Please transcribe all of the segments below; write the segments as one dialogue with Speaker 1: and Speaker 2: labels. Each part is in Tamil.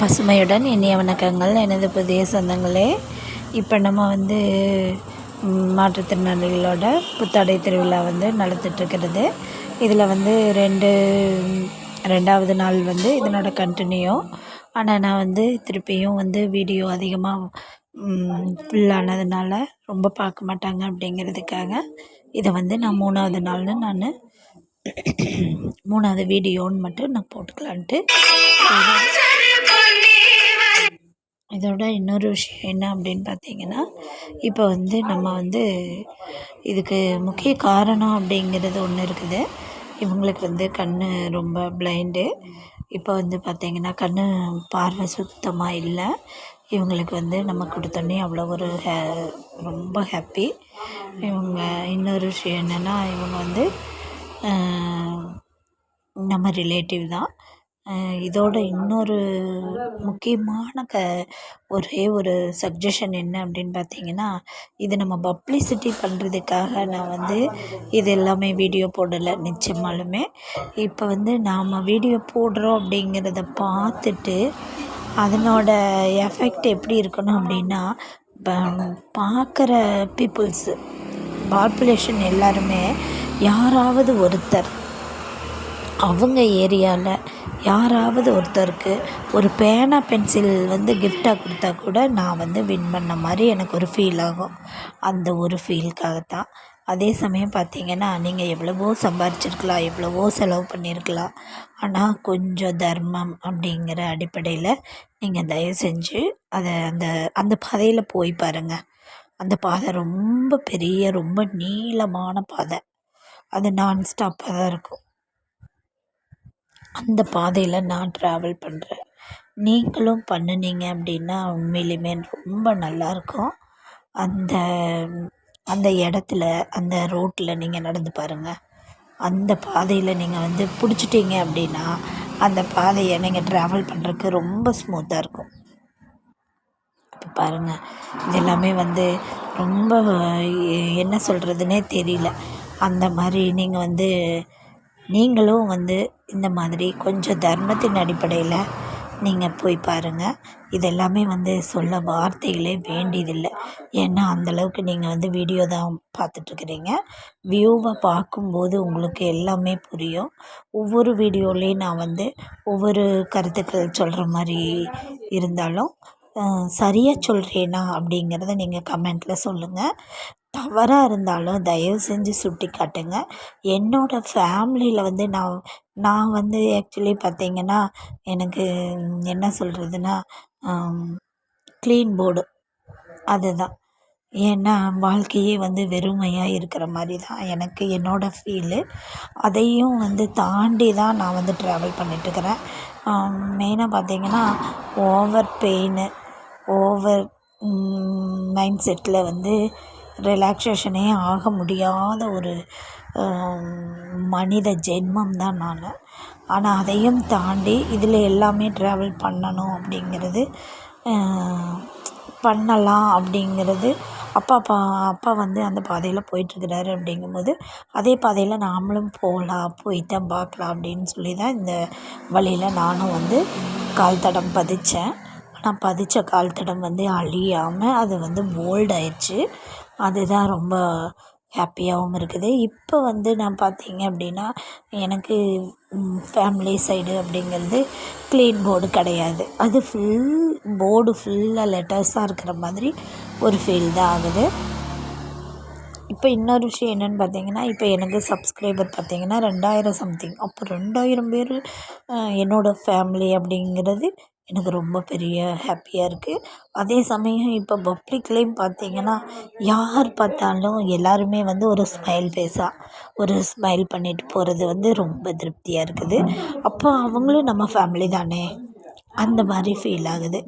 Speaker 1: பசுமையுடன் இனிய வணக்கங்கள் எனது புதிய சொந்தங்களே. இப்போ நம்ம வந்து மாற்றுத்திறனாளிகளோட புத்தாடை திருவிழா வந்து நடத்திட்டுருக்கிறது. இதில் வந்து ரெண்டு ரெண்டாவது நாள் வந்து இதனோட கண்டினியூ ஆனால் நான் வந்து திருப்பியும் வந்து வீடியோ அதிகமாக ஃபுல்லானதுனால ரொம்ப பார்க்க மாட்டாங்க அப்படிங்கிறதுக்காக இதை வந்து நான் மூணாவது நாள்னு நான் மூணாவது வீடியோன்னு மட்டும் நான் போட்டுக்கலான்ட்டு. இதோட இன்னொரு விஷயம் என்ன அப்படின்னு பார்த்தீங்கன்னா இப்போ வந்து நம்ம வந்து இதுக்கு முக்கிய காரணம் அப்படிங்கிறது ஒன்று இருக்குது. இவங்களுக்கு வந்து கண் ரொம்ப பிளைண்டு இப்போ வந்து பார்த்திங்கன்னா கண் பார்வை சுத்தமாக இல்லை. இவங்களுக்கு வந்து நம்ம கொடுத்தோன்னே அவ்வளோ ஒரு ஹே ரொம்ப ஹாப்பி இவங்க இன்னொரு விஷயம் என்னென்னா இவங்க வந்து நம்ம ரிலேட்டிவ் தான். இதோட இன்னொரு முக்கியமான க ஒரே ஒரு சஜஷன் என்ன அப்படின்னு பார்த்தீங்கன்னா இது நம்ம பப்ளிசிட்டி பண்ணுறதுக்காக நான் வந்து இது எல்லாமே வீடியோ போடலை நிச்சயமாலுமே. இப்போ வந்து நாம் வீடியோ போடுறோம் அப்படிங்கிறத பார்த்துட்டு அதனோட எஃபெக்ட் எப்படி இருக்கணும் அப்படின்னா பார்க்குற பீப்புள்ஸு பாப்புலேஷன் எல்லாருமே யாராவது ஒருத்தர் அவங்க ஏரியாவில் யாராவது ஒருத்தருக்கு ஒரு பேனா பென்சில் வந்து கிஃப்டாக கொடுத்தா கூட நான் வந்து வின் பண்ண மாதிரி எனக்கு ஒரு ஃபீல் ஆகும். அந்த ஒரு ஃபீலுக்காக தான் அதே சமயம் பார்த்தீங்கன்னா நீங்கள் எவ்வளவோ சம்பாரிச்சிருக்கலாம் எவ்வளவோ செலவு பண்ணியிருக்கலாம் ஆனால் கொஞ்சம் தர்மம் அப்படிங்கிற அடிப்படையில் நீங்கள் தயவு செஞ்சு அதை அந்த அந்த பாதையில் போய் பாருங்கள் அந்த பாதை ரொம்ப பெரிய ரொம்ப நீளமான பாதை. அது நான் ஸ்டாப்பாக தான் இருக்கும். அந்த பாதையில் நான் ட்ராவல் பண்ணுறேன் நீங்களும் பண்ணுனீங்க அப்படின்னா உண்மையிலுமே ரொம்ப நல்லாயிருக்கும் அந்த அந்த இடத்துல அந்த ரோட்டில் நீங்கள் நடந்து பாருங்கள் அந்த பாதையில் நீங்கள் வந்து பிடிச்சிட்டீங்க அப்படின்னா அந்த பாதையை நீங்கள் ட்ராவல் பண்ணுறதுக்கு ரொம்ப ஸ்மூத்தாக இருக்கும். இப்போ பாருங்கள் இதெல்லாமே வந்து ரொம்ப என்ன சொல்கிறதுனே தெரியல. அந்த மாதிரி நீங்கள் வந்து நீங்களும் வந்து இந்த மாதிரி கொஞ்சம் தர்மத்தின் அடிப்படையில் நீங்கள் போய் பாருங்கள் இதெல்லாமே வந்து சொல்ல வார்த்தைகளே வேண்டியதில்லை. ஏன்னா அந்தளவுக்கு நீங்கள் வந்து வீடியோ தான் பார்த்துட்ருக்குறீங்க. வியூவை பார்க்கும்போது உங்களுக்கு எல்லாமே புரியும். ஒவ்வொரு வீடியோலேயும் நான் வந்து ஒவ்வொரு கருத்துக்கள் சொல்கிற மாதிரி இருந்தாலும் சரியாக சொல்கிறேனா அப்படிங்கிறத நீங்கள் கமெண்ட்டில் சொல்லுங்கள் தவறாக இருந்தாலும் தயவு செஞ்சு சுட்டி காட்டுங்க என்னோடய ஃபேமிலியில் வந்து நான் நான் வந்து ஆக்சுவலி பார்த்தீங்கன்னா எனக்கு என்ன சொல்கிறதுனா க்ளீன் போர்டு அதுதான். ஏன்னா வாழ்க்கையே வந்து வெறுமையாக இருக்கிற மாதிரி தான் எனக்கு என்னோடய ஃபீலு. அதையும் வந்து தாண்டி தான் நான் வந்து ட்ராவல் பண்ணிட்டுருக்கிறேன். மெயினாக பார்த்தீங்கன்னா over pain over mind settle வந்து ரிலாக்ஸேஷனே ஆக முடியாத ஒரு மனித ஜென்மம் தான் நான். ஆனால் அதையும் தாண்டி இதில் எல்லாமே ட்ராவல் பண்ணணும் அப்படிங்கிறது பண்ணலாம் அப்படிங்கிறது அப்பா அப்பா அப்பா வந்து அந்த பாதையில் போயிட்டுருக்கிறாரு அப்படிங்கும்போது அதே பாதையில் நாமளும் போகலாம் போய் தான் பார்க்கலாம் அப்படின்னு சொல்லி தான் இந்த வழியில் நானும் வந்து கால் தடம் பதித்தேன் ஆனால் பதித்த கால் தடம் வந்து அழியாமல் அது வந்து போல்ட் ஆயிடுச்சு. அதுதான் ரொம்ப ஹாப்பியாகவும் இருக்குது. இப்போ வந்து நான் பார்த்தீங்க அப்படின்னா எனக்கு ஃபேமிலி சைடு அப்படிங்கிறது க்ளீன் போர்டு கிடையாது. அது ஃபுல் போர்டு ஃபுல்லாக லெட்டர்ஸாக இருக்கிற மாதிரி ஒரு ஃபீல் தான் ஆகுது. இப்போ இன்னொரு விஷயம் என்னென்னு பார்த்தீங்கன்னா இப்போ எனக்கு சப்ஸ்கிரைபர் பார்த்தீங்கன்னா ரெண்டாயிரம் சம்திங் அப்போ ரெண்டாயிரம் பேர் என்னோடய ஃபேமிலி அப்படிங்கிறது எனக்கு ரொம்ப பெரிய ஹாப்பியாக இருக்குது அதே சமயம் இப்போ பப்ளிக்லேயும் பார்த்தீங்கன்னா யார் பார்த்தாலும் எல்லாருமே வந்து ஒரு ஸ்மைல் ஃபேஸாக ஒரு ஸ்மைல் பண்ணிட்டு போகிறது வந்து ரொம்ப திருப்தியாக இருக்குது. அப்போ அவங்களும் நம்ம ஃபேமிலி தானே? அந்த மாதிரி ஃபீல் ஆகுது.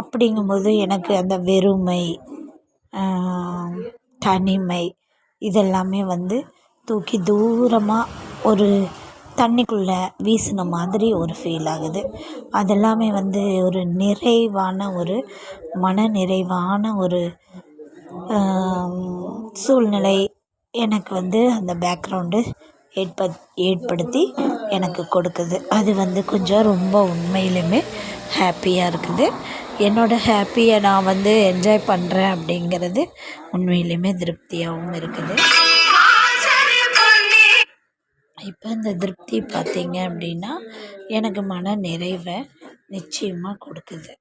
Speaker 1: அப்படிங்கும்போது எனக்கு அந்த வெறுமை தனிமை இதெல்லாமே வந்து தூக்கி தூரமாக ஒரு தண்ணிக்குள்ளே வீசின மாதிரி ஒரு ஃபீல் ஆகுது. அதெல்லாமே வந்து ஒரு நிறைவான ஒரு மன நிறைவான ஒரு சூழ்நிலை எனக்கு வந்து அந்த பேக்ரவுண்டு ஏற்ப ஏற்படுத்தி எனக்கு கொடுக்குது. அது வந்து கொஞ்சம் ரொம்ப உண்மையிலுமே ஹாப்பியாக இருக்குது. என்னோடய ஹாப்பியை நான் வந்து என்ஜாய் பண்ணுறேன் அப்படிங்கிறது உண்மையிலுமே திருப்தியாகவும் இருக்குது. இப்போ இந்த திருப்தி பார்த்தீங்க அப்படின்னா எனக்கு மன நிறைவை நிச்சயமாக கொடுக்குது.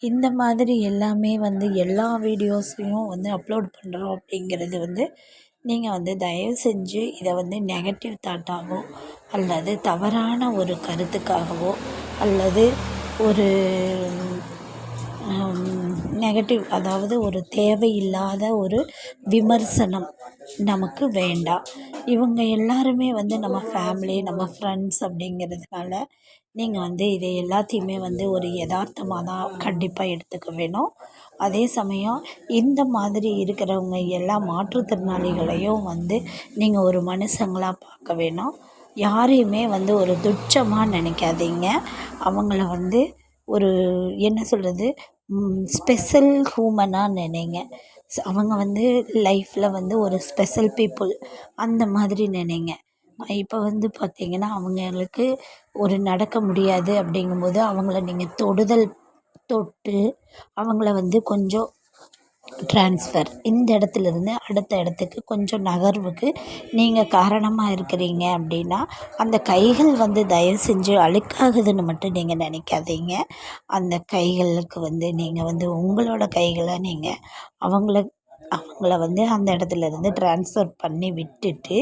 Speaker 1: இந்த மாதிரி எல்லாமே வந்து எல்லா வீடியோஸையும் வந்து அப்லோட் பண்ணுறோம் அப்படிங்கிறது வந்து நீங்கள் வந்து தயவு செஞ்சு இதை வந்து நெகட்டிவ் தாட்டாகவோ அல்லது தவறான ஒரு கருத்துக்காகவோ அல்லது ஒரு நெகட்டிவ் அதாவது ஒரு தேவையில்லாத ஒரு விமர்சனம் நமக்கு வேண்டாம். இவங்க எல்லாருமே வந்து நம்ம ஃபேமிலி நம்ம ஃப்ரெண்ட்ஸ் அப்படிங்கிறதுனால நீங்கள் வந்து இதை எல்லாத்தையுமே வந்து ஒரு எதார்த்தமாக தான் கண்டிப்பாக எடுத்துக்க வேணும். அதே சமயம் இந்த மாதிரி இருக்கிறவங்க எல்லா மாற்றுத்திறனாளிகளையும் வந்து நீங்கள் ஒரு மனுஷங்களாக பார்க்க வேணும். யாரையுமே வந்து ஒரு துச்சமாக நினைக்காதீங்க. அவங்கள வந்து ஒரு என்ன சொல்கிறது ஸ்பெஷல் ஹூமனாக நினைங்க. அவங்க வந்து லைஃப்பில் வந்து ஒரு ஸ்பெஷல் பீப்புள் அந்த மாதிரி நினைங்க. இப்போ வந்து பார்த்திங்கன்னா அவங்களுக்கு ஒரு நடக்க முடியாது அப்படிங்கும்போது அவங்கள நீங்கள் தொடுதல் தொட்டு அவங்கள வந்து கொஞ்சம் ட்ரான்ஸ்ஃபர் இந்த இடத்துலேருந்து அடுத்த இடத்துக்கு கொஞ்சம் நகர்வுக்கு நீங்கள் காரணமாக இருக்கிறீங்க அப்படின்னா அந்த கைகள் வந்து தயவு செஞ்சு அழுக்காகுதுன்னு மட்டும் நீங்கள் நினைக்காதீங்க. அந்த கைகளுக்கு வந்து நீங்கள் வந்து உங்களோட கைகளை நீங்கள் அவங்கள அவங்கள வந்து அந்த இடத்துல இருந்து ட்ரான்ஸ்ஃபர் பண்ணி விட்டுட்டு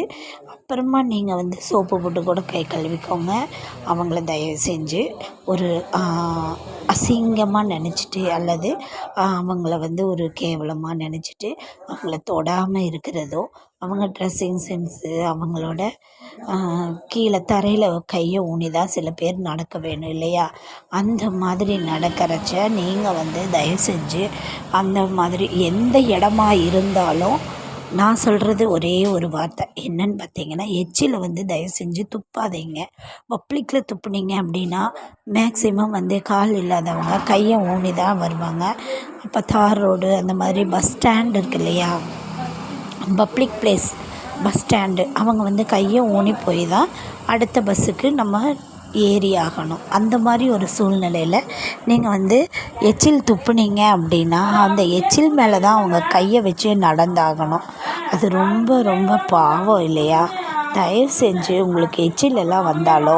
Speaker 1: அப்புறமா நீங்கள் வந்து சோப்பு போட்டு கூட கை கழுவிக்கோங்க. அவங்கள தயவு செஞ்சு ஒரு அசிங்கமாக நினச்சிட்டு அல்லது அவங்கள வந்து ஒரு கேவலமாக நினச்சிட்டு அவங்கள தொடாமல் இருக்கிறதோ அவங்க ட்ரெஸ்ஸிங் சென்ஸு அவங்களோட கீழே தரையில் கையை ஊனி தான் சில பேர் நடக்க வேணும் இல்லையா? அந்த மாதிரி நடக்கிறச்ச நீங்கள் வந்து தயவு செஞ்சு அந்த மாதிரி எந்த இடமா இருந்தாலும் நான் சொல்கிறது ஒரே ஒரு வார்த்தை. என்னன்னு பார்த்தீங்கன்னா எச்சில் வந்து தயவு செஞ்சு துப்பாதீங்க. பப்ளிக்கில் துப்புனீங்க அப்படின்னா மேக்ஸிமம் வந்து கால் இல்லாதவங்க கையை ஊனி தான் வருவாங்க. அப்போ தார் ரோடு அந்த மாதிரி பஸ் ஸ்டாண்ட் இருக்கு இல்லையா? Public place bus stand. அவங்க வந்து கையை ஊனி போய் தான் அடுத்த பஸ்ஸுக்கு நம்ம ஏறி ஆகணும். அந்த மாதிரி ஒரு சூழ்நிலையில் நீங்கள் வந்து எச்சில் துப்புனீங்க அப்படின்னா அந்த எச்சில் மேலே தான் அவங்க கையை வச்சு நடந்தாகணும். அது ரொம்ப ரொம்ப பாவம் இல்லையா? தயவு செஞ்சு உங்களுக்கு எச்சில் எல்லாம் வந்தாலோ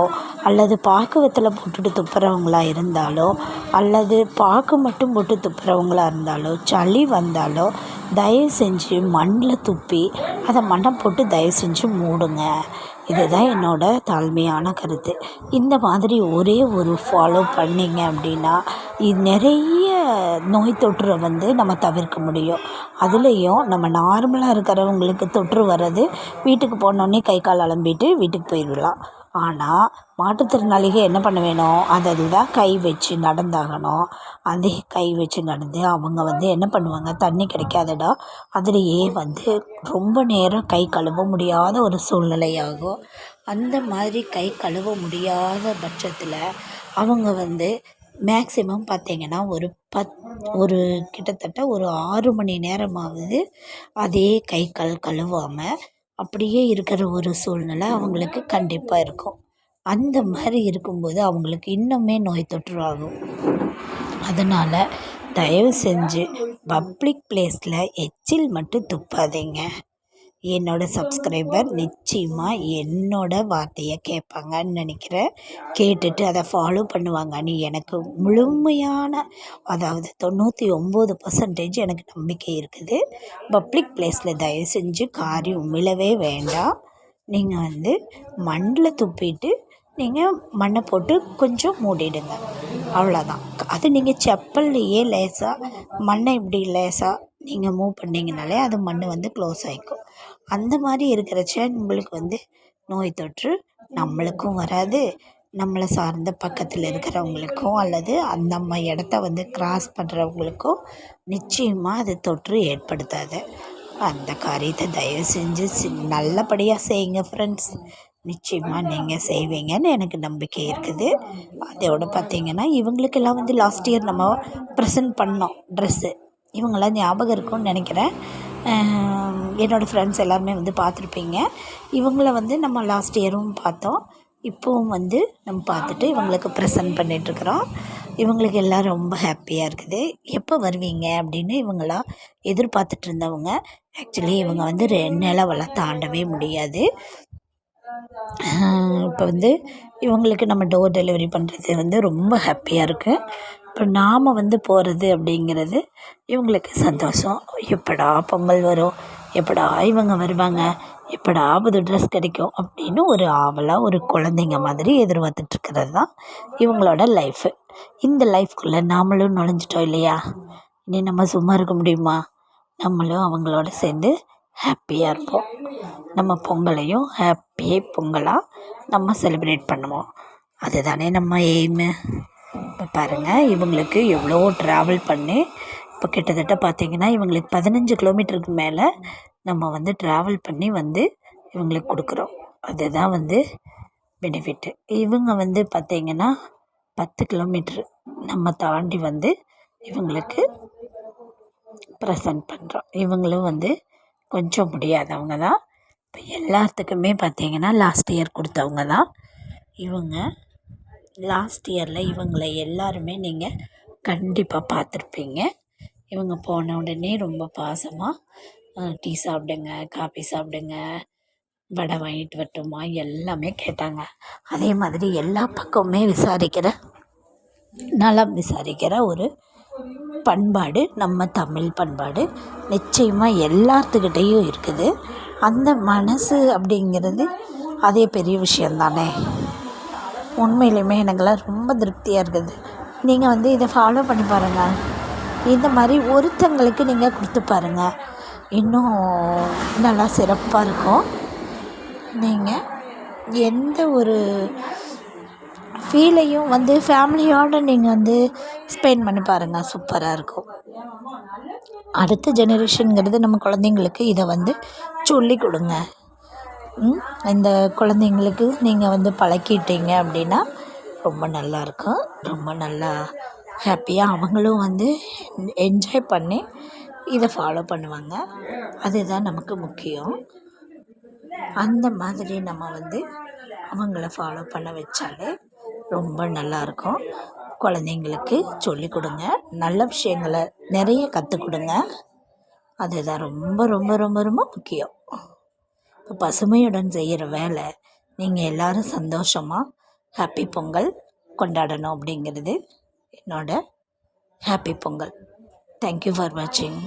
Speaker 1: அல்லது பாக்குவத்தில் போட்டுட்டு துப்புறவங்களா இருந்தாலோ அல்லது பாக்கு மட்டும் போட்டு துப்புறவங்களா இருந்தாலோ சளி வந்தாலோ தயவு செஞ்சு மண்ணில் துப்பி அதை மண்ணை போட்டு தயவு செஞ்சு மூடுங்க. இதுதான் என்னோடய தாழ்மையான கருத்து. இந்த மாதிரி ஒரே ஒரு ஃபாலோ பண்ணிங்க அப்படின்னா இது நிறைய நோய் தொற்றை வந்து நம்ம தவிர்க்க முடியும். அதுலேயும் நம்ம நார்மலாக இருக்கிறவங்களுக்கு தொற்று வர்றது வீட்டுக்கு போனோடனே கை கால் அலம்பிட்டு வீட்டுக்கு போயிடலாம். ஆனால் மாற்றுத்திறனாளிகள் என்ன பண்ண வேணும் அதில் தான் கை வச்சு நடந்தாகணும். அதே கை வச்சு நடந்து அவங்க வந்து என்ன பண்ணுவாங்க? தண்ணி கிடைக்காதடா. அதுலேயே வந்து ரொம்ப நேரம் கை கழுவ முடியாத ஒரு சூழ்நிலையாகும். அந்த மாதிரி கை கழுவ முடியாத பட்சத்தில் அவங்க வந்து மேக்ஸிமம் பார்த்திங்கன்னா ஒரு பத் ஒரு கிட்டத்தட்ட ஒரு ஆறு மணி நேரமாவது அதே கை கால் கழுவாமல் அப்படியே இருக்கிற ஒரு சூழ்நிலை அவங்களுக்கு கண்டிப்பாக இருக்கும். அந்த மாதிரி இருக்கும்போது அவங்களுக்கு இன்னுமே நோய் தொற்று ஆகும் அதனால் தயவு செஞ்சு பப்ளிக் ப்ளேஸில் எச்சில் மட்டும் துப்பாதீங்க. என்னோடய சப்ஸ்கிரைபர் நிச்சயமாக என்னோடய வார்த்தையை கேட்பாங்கன்னு நினைக்கிறேன். கேட்டுட்டு அதை ஃபாலோ பண்ணுவாங்கன்னு எனக்கு முழுமையான அதாவது தொண்ணூற்றி ஒம்பது பர்சன்டேஜ் எனக்கு நம்பிக்கை இருக்குது. பப்ளிக் பிளேஸில் தயவு செஞ்சு காரி உமிழவே வேண்டாம். நீங்கள் வந்து மண்ணில் துப்பிட்டு நீங்கள் மண்ணை போட்டு கொஞ்சம் மூடிடுங்க. அவ்வளோதான் அது நீங்கள் செப்பல்லையே லேசாக மண்ணை இப்படி லேசாக நீங்கள் மூவ் பண்ணிங்கனாலே அது மண் வந்து க்ளோஸ் ஆகிக்கும் அந்த மாதிரி இருக்கிறச்ச உங்களுக்கு வந்து நோய் தொற்று நம்மளுக்கும் வராது. நம்மளை சார்ந்த பக்கத்தில் இருக்கிறவங்களுக்கும் அல்லது அந்த நம்ம இடத்த வந்து க்ராஸ் பண்ணுறவங்களுக்கும் நிச்சயமாக அது தொற்று ஏற்படுத்தாது. அந்த காரியத்தை தயவு செஞ்சு நல்லபடியாக செய்யுங்க ஃப்ரெண்ட்ஸ் நிச்சயமாக நீங்கள் செய்வீங்கன்னு எனக்கு நம்பிக்கை இருக்குது. அதோடு பார்த்திங்கன்னா இவங்களுக்கெல்லாம் வந்து லாஸ்ட் இயர் நம்ம ப்ரெசென்ட் பண்ணோம் ட்ரெஸ்ஸு இவங்களாம் ஞாபகம் இருக்கும்னு நினைக்கிறேன். என்னோடய ஃப்ரெண்ட்ஸ் எல்லாருமே வந்து பார்த்துருப்பீங்க. இவங்கள வந்து நம்ம லாஸ்ட் இயரும் பார்த்தோம். இப்போவும் வந்து நம்ம பார்த்துட்டு இவங்களுக்கு ப்ரெசன்ட் பண்ணிகிட்ருக்குறோம் இவங்களுக்கு எல்லாம் ரொம்ப ஹாப்பியாக இருக்குது. எப்போ வருவீங்க அப்படின்னு இவங்களாம் எதிர்பார்த்துட்டு இருந்தவங்க ஆக்சுவலி இவங்க வந்து ரெ நிலவெல்லாம் தாண்டவே முடியாது. இப்போ வந்து இவங்களுக்கு நம்ம டோர் டெலிவரி பண்ணுறது வந்து ரொம்ப ஹாப்பியாக இருக்குது இப்போ நாம் வந்து போகிறது அப்படிங்கிறது இவங்களுக்கு சந்தோஷம். எப்படா பொங்கல் வரும்? எப்படா இவங்க வருவாங்க? எப்படா புது ட்ரெஸ் கிடைக்கும்? அப்படின்னு ஒரு ஆவலாக ஒரு குழந்தைங்க மாதிரி எதிர்பார்த்துட்ருக்கிறது தான் இவங்களோட லைஃபு இந்த லைஃப்குள்ளே நாமளும் நுழைஞ்சிட்டோம் இல்லையா? இனி நம்ம சும்மா இருக்க முடியுமா? நம்மளும் அவங்களோட சேர்ந்து ஹாப்பியாக இருப்போம். நம்ம பொங்கலையும் ஹாப்பியே பொங்கலாக நம்ம செலிப்ரேட் பண்ணுவோம். அதுதானே நம்ம எய்மு இப்போ பாருங்கள் இவங்களுக்கு எவ்வளோ ட்ராவல் பண்ணி இப்போ கிட்டத்தட்ட பார்த்திங்கன்னா இவங்களுக்கு பதினஞ்சு கிலோமீட்டருக்கு மேலே நம்ம வந்து ட்ராவல் பண்ணி வந்து இவங்களுக்கு கொடுக்குறோம். அதுதான் வந்து பெனிஃபிட்டு இவங்க வந்து பார்த்திங்கன்னா பத்து கிலோமீட்ரு நம்ம தாண்டி வந்து இவங்களுக்கு ப்ரெசன்ட் பண்ணுறோம் இவங்களும் வந்து கொஞ்சம் முடியாதவங்க தான். இப்போ எல்லாத்துக்குமே பார்த்திங்கன்னா லாஸ்ட் இயர் கொடுத்தவங்க தான். இவங்க லாஸ்ட் இயரில் இவங்களை எல்லாருமே நீங்கள் கண்டிப்பாக பார்த்துருப்பீங்க. இவங்க போன உடனே ரொம்ப பாசமாக டீ சாப்பிடுங்க காஃபி சாப்பிடுங்க வடை வாங்கிட்டு வரட்டுமா எல்லாமே கேட்டாங்க. அதே மாதிரி எல்லா பக்கமுமே விசாரிக்கிற நலம் விசாரிக்கிற ஒரு பண்பாடு நம்ம தமிழ் பண்பாடு நிச்சயமாக எல்லாத்துக்கிட்டேயும் இருக்குது. அந்த மனசு அப்படிங்கிறது அதே பெரிய விஷயந்தானே உண்மையிலுமே எனக்கெல்லாம் ரொம்ப திருப்தியாக இருக்குது. நீங்கள் வந்து இதை ஃபாலோ பண்ணி பாருங்கள் இந்த மாதிரி ஒருத்தங்களுக்கு நீங்கள் கொடுத்து பாருங்கள் இன்னும் நல்லா சிறப்பாக இருக்கும். நீங்கள் எந்த ஒரு ஃபீலையும் வந்து ஃபேமிலியோடு நீங்கள் வந்து ஸ்பெண்ட் பண்ணி பாருங்கள் சூப்பராக இருக்கும். அடுத்த ஜெனரேஷனுங்கிறது நம்ம குழந்தைங்களுக்கு இதை வந்து சொல்லி கொடுங்க. இந்த குழந்தைங்களுக்கு நீங்கள் வந்து பழக்கிட்டீங்க அப்படின்னா ரொம்ப நல்லாயிருக்கும் ரொம்ப நல்லா ஹாப்பியாக அவங்களும் வந்து என்ஜாய் பண்ணி இதை ஃபாலோ பண்ணுவாங்க. அதுதான் நமக்கு முக்கியம். அந்த மாதிரி நம்ம வந்து அவங்கள ஃபாலோ பண்ண வச்சாலே ரொம்ப நல்லாயிருக்கும் குழந்தைங்களுக்கு சொல்லிக் கொடுங்க. நல்ல விஷயங்களை நிறைய கற்றுக் கொடுங்க. அதுதான் ரொம்ப ரொம்ப ரொம்ப ரொம்ப முக்கியம். இப்போ பசுமையுடன் செய்கிற வேலை நீங்கள் எல்லோரும் சந்தோஷமாக ஹாப்பி பொங்கல் கொண்டாடணும் அப்படிங்கிறது என்னோட ஹாப்பி பொங்கல். தேங்க்யூ ஃபார் வாட்சிங்